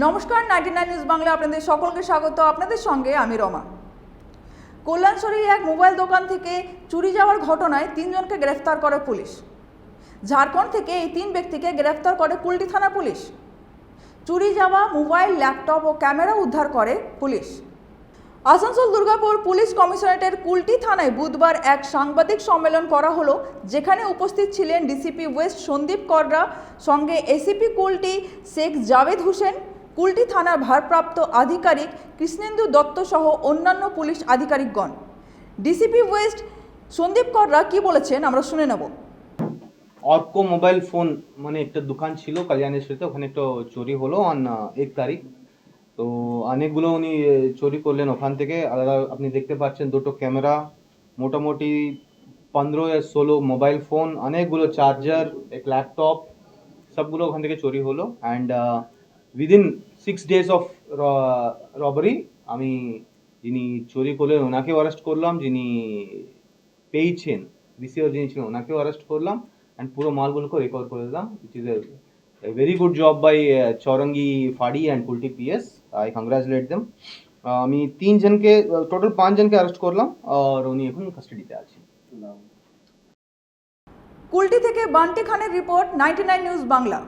নমস্কার ninety nine news Bangla আপনাদের সকলকে স্বাগত। আপনাদের সঙ্গে আমি রমা। কল্যাণশরীর এক মোবাইল দোকান থেকে চুরি যাওয়ার ঘটনায় তিনজনকে গ্রেফতার করে পুলিশ। ঝাড়খণ্ড থেকে এই তিন ব্যক্তিকে গ্রেফতার করে কুলটি থানা পুলিশ। চুরি যাওয়া মোবাইল, ল্যাপটপ ও ক্যামেরা উদ্ধার করে পুলিশ। আসানসোল দুর্গাপুর পুলিশ কমিশনারেটের কুলটি থানায় বুধবার এক সাংবাদিক সম্মেলন করা হলো, যেখানে উপস্থিত ছিলেন ডিসিপি ওয়েস্ট সন্দীপ কররা, সঙ্গে এসিপি কুলটি শেখ জাভেদ হোসেন কুলটি থানার ভারপ্রাপ্ত আধিকারিক কৃষ্ণেন্দু দত্ত সহ অন্যান্য পুলিশ আধিকারিকগণ। ডিসিপি ওয়েস্ট সন্দীপ কররা কি বলেছেন আমরা শুনে নেব। অর্কো মোবাইল ফোন মানে একটা দোকান ছিল কল্যাণেশ্বরীতে ওখানে একটা চুরি হলো অন এক তারিখ। তো অনেকগুলো উনি চুরি করলেন ওখান থেকে। আলাদা, আপনি দেখতে পাচ্ছেন দুটো ক্যামেরা, মোটামুটি পনেরো ষোলো মোবাইল ফোন, অনেকগুলো চার্জার এক ল্যাপটপ সবগুলো ওখান থেকে চুরি হলো। And within six days of robbery আমি যিনি চুরি করলেন ওনাকেও অ্যারেস্ট করলাম, যিনি পেয়েছেন রিসিভার যিনি ছিলেন, ওনাকেও অ্যারেস্ট করলাম অ্যান্ড পুরো মালগুলোকে রিকভার করে দিলাম which is a very good job by Chowrangi ফাড়ি and Kulti PS I congratulate them আমি তিনজনকে টোটাল পাঁচজনকে অ্যারেস্ট করলাম, আর উনি এখন কাস্টাডিতে আছেন। কুলটি থেকে বান্টি খানের রিপোর্ট নাইনটি নিউজ বাংলা।